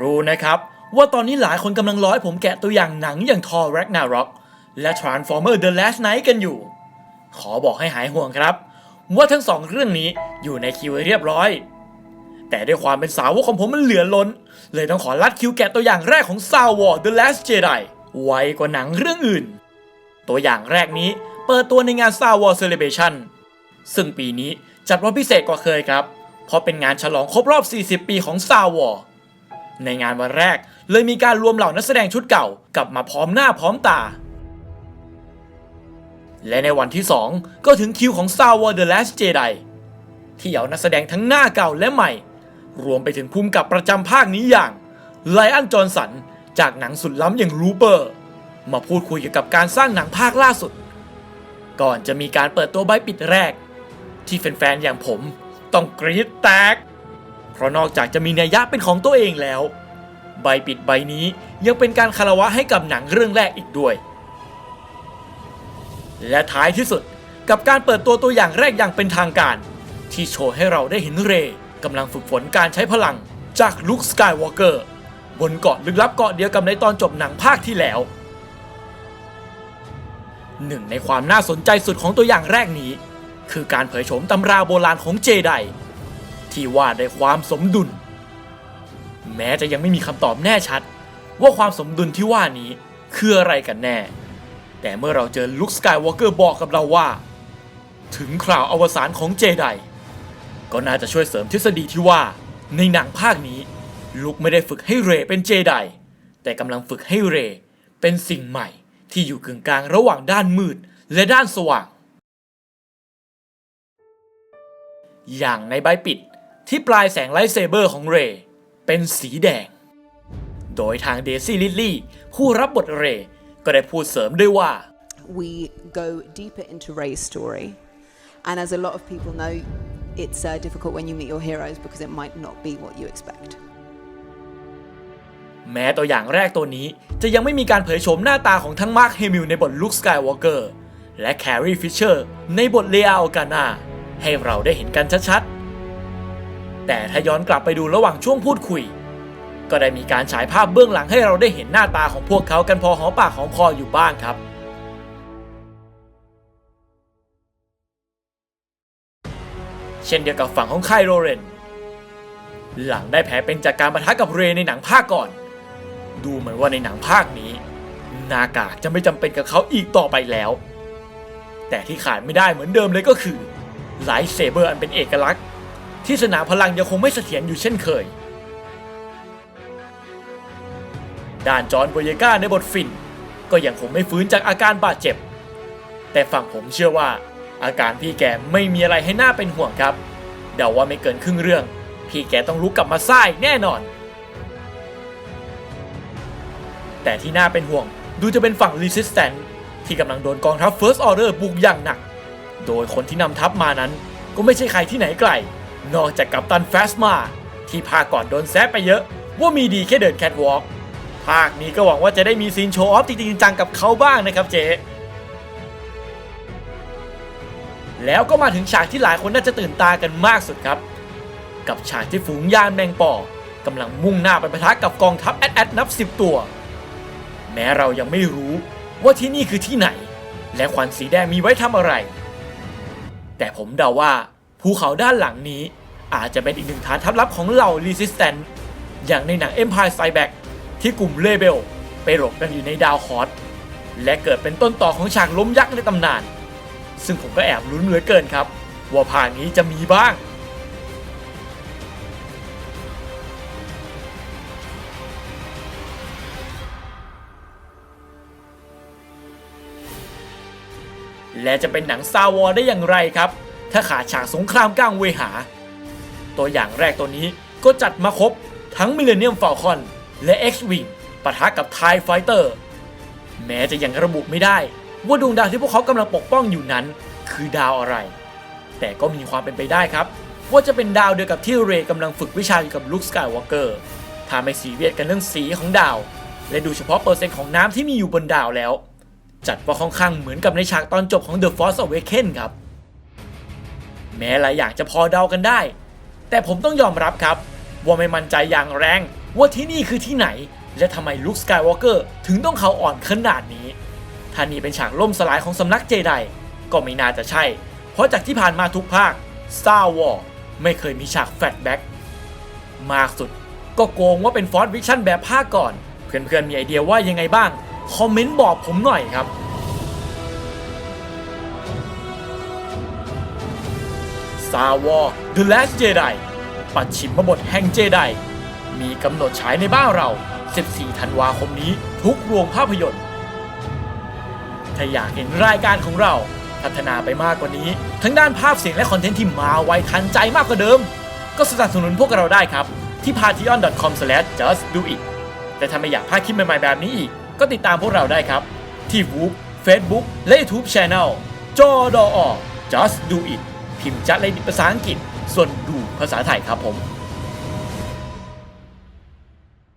รู้นะครับ ว่าตอนนี้หลายคนกำลังรอให้ผมแกะตัวอย่างหนังอย่าง Thor Ragnarok และ Transformer The Last Night กันอยู่ ขอบอกให้หายห่วงครับ ว่าทั้งสองเรื่องนี้อยู่ในคิวเรียบร้อย แต่ด้วยความเป็นสาวกของผมมันเหลือล้น เลยต้องขอลัดคิวแกะตัวอย่างแรกของ Star Wars The Last Jedi ไวกว่าหนังเรื่องอื่น ตัวอย่างแรกนี้เปิดตัวในงาน Star Wars Celebration ซึ่งปีนี้จัดว่าพิเศษกว่าเคยครับ เพราะเป็นงานฉลองครบรอบ 40 ปีของ Star Wars ในงานวันแรก เลยมีการรวมเหล่านักแสดงชุดเก่ากลับมาพร้อมหน้าพร้อมตา และในวันที่ 2 ก็ถึงคิวของ Star Wars The Last Jedi ที่เอานักแสดงทั้งหน้าเก่าและใหม่ รวมไปถึงภูมิกับประจำภาคนี้อย่างไลอันจอห์นสันจากหนังสุดล้ำอย่างรูเปอร์ มาพูดคุยเกี่ยวกับการสร้างหนังภาคล่าสุด ก่อนจะมีการเปิดตัวใบปิดแรก ที่แฟนๆอย่างผมต้องกรี๊ดแตก ราะนอกจากจะมีนัยยะเป็นของตัวเองแล้ว ใบปิดใบนี้ยังเป็นการคารวะให้กับหนังเรื่องแรกอีกด้วย และท้ายที่สุดกับการเปิดตัวตัวอย่างแรกอย่างเป็นทางการ ที่โชว์ให้เราได้เห็นเรย์กำลังฝึกฝนการใช้พลังจากลุคสกายวอล์กเกอร์บนเกาะลึกลับเกาะเดียวกับในตอนจบหนังภาคที่แล้ว หนึ่งในความน่าสนใจสุดของตัวอย่างแรกนี้ คือการเผยโฉมตำราโบราณของเจได ที่ว่าได้วยความสมดุล แม้จะยังไม่มีคำตอบแน่ชัด ว่าความสมดุลที่ว่านี้คืออะไรกันแน่ แต่เมื่อเราเจอลุคสกายวอล์กเกอร์บอกกับเราว่า ถึงคราวอวสานของเจไดก็น่าจะช่วยเสริมทฤษฎีที่ว่า ในหนังภาคนี้ ลุคไม่ได้ฝึกให้เรเป็นเจไดแต่กำลังฝึกให้เรเป็นสิ่งใหม่ที่อยู่กึ่งกลางระหว่างด้านมืดและด้านสว่าง อย่างในใบปิด ที่ปลายแสงไลท์เซเบอร์ของเรย์เป็นสีแดง โดยทางเดซี่ลิลลี่ผู้รับบทเรย์ก็ได้พูดเสริมด้วยว่า we go deeper into Ray's story. And as a lot of people know, it's uh, difficult when you meet your heroes because it might not be what you expect. แม้ตัวอย่างแรกตัวนี้จะยังไม่มีการเผยโฉมหน้าตาของทั้งมาร์คเฮมิลในบทลุคสกายวอล์กเกอร์และแครีฟิชเชอร์ในบทเลอาโอกานาให้เราได้เห็นกันชัดๆ แต่ถ้าย้อนกลับไปดูระหว่างช่วงพูดคุย ก็ได้มีการฉายภาพเบื้องหลังให้เราได้เห็นหน้าตาของพวกเขากันพอหอมปากหอมคออยู่บ้างครับเช่นเดียวกับฝั่งของไคโรเรน หลังได้แผลเป็นจากการประทะกับเรในหนังภาคก่อน ดูเหมือนว่าในหนังภาคนี้ นากาจะไม่จำเป็นกับเขาอีกต่อไปแล้ว แต่ที่ขาดไม่ได้เหมือนเดิมเลยก็คือไลท์เซเบอร์อันเป็นเอกลักษณ์ ที่สนามพลังยังคงไม่เสถียรอยู่เช่นเคย ด้านจอห์นโบเยกาในบทฟิน ก็ยังคงไม่ฟื้นจากอาการบาดเจ็บ แต่ฝั่งผมเชื่อว่า อาการพี่แกไม่มีอะไรให้น่าเป็นห่วงครับ เดาว่าไม่เกินครึ่งเรื่อง พี่แกต้องลุกกลับมาซ่ายแน่นอน แต่ที่น่าเป็นห่วงดูจะเป็นฝั่ง Resistance ที่กำลังโดนกองทัพ First Order บุกอย่างหนัก โดยคนที่นำทัพมานั้นก็ไม่ใช่ใครที่ไหนไกล นอกจากกัปตันแฟสมาที่ภาคก่อนโดนแซะไปเยอะ ว่ามีดีแค่เดินแคทวอล์กภาคนี้ก็หวังว่าจะได้มีซีนโชว์ออฟจริงจังกับเขาบ้างนะครับเจ๊แล้วก็มาถึงฉากที่หลายคนน่าจะตื่นตากันมากสุดครับ กับฉากที่ฝูงยานแมงป่อกำลังมุ่งหน้าไปปะทะกับกองทัพแอดแอดนับสิบตัว แม้เรายังไม่รู้ว่าที่นี่คือที่ไหน และควันสีแดงมีไว้ทำอะไร แต่ผมเดาว่า ภูเขาด้านหลังนี้ อาจจะเป็นอีกหนึ่งฐานทัพลับของเหล่า Resistance อย่างในหนัง Empire Strikes Back ที่กลุ่มเลเบลไปหลบกันอยู่ในดาวคอร์สและเกิดเป็นต้นต่อของฉากล้มยักษ์ในตำนาน ซึ่งผมก็แอบลุ้นเหลือเกินครับ ว่าภาคนี้จะมีบ้างและจะเป็นหนังซาวอได้อย่างไรครับ ถ้าขาดฉากสงครามกลางเวหา ตัวอย่างแรกตัวนี้ก็จัดมาครบทั้ง Millennium Falcon และ X-Wing ปะทะกับ TIE Fighter แม้จะยังระบุไม่ได้ ว่าดวงดาวที่พวกเขากำลังปกป้องอยู่นั้น คือดาวอะไร แต่ก็มีความเป็นไปได้ครับ ว่าจะเป็นดาวเดียวกับที่เรย์กำลังฝึกวิชาอยู่กับลุคสกายวอล์กเกอร์ถ้าไม่สีเวียดกันเรื่องสีของดาว และดูเฉพาะเปอร์เซ็นต์ของน้ำที่มีอยู่บนดาวแล้ว จัดว่าค่อนข้างเหมือนกับในฉากตอนจบของ The Force Awakens ครับ แม้หลายอย่างจะพอเดากันได้ แต่ผมต้องยอมรับครับ ว่าไม่มั่นใจอย่างแรงว่าที่นี่คือที่ไหน และทำไมลุคสกายวอล์กเกอร์ถึงต้องเขาอ่อนขนาดนี้ถ้านี่เป็นฉากล่มสลายของสำนักเจไดก็ไม่น่าจะใช่ เพราะจากที่ผ่านมาทุกภาค Star War ไม่เคยมีฉากแฟลชแบ็กมากสุด ก็โกงว่าเป็นฟอร์วิชั่นแบบภาคก่อน เพื่อนๆมีไอเดียว่ายังไงบ้าง คอมเมนต์บอกผมหน่อยครับ Star Wars The Last Jedi ปัดฉิมบทแห่งเจไดมีกำหนดฉายในบ้านเรา 14 ธันวาคมนี้ทุกโรงภาพยนตร์ ถ้าอยากเห็นรายการของเราพัฒนาไปมากกว่านี้ ทั้งด้านภาพเสียงและคอนเทนต์ที่มาไวทันใจมากกว่าเดิม ก็สนับสนุนพวกเราได้ครับ ที่ patreon.com/justdoit แต่ถ้าไม่อยากพลาดคลิปใหม่ๆแบบนี้อีก ก็ติดตามพวกเราได้ครับ ที่ w o o p Facebook และ YouTube Channel จอดอ Just Do It พิมพ์จัดเลยภาษาอังกฤษ ส่วนดูภาษาไทยครับผม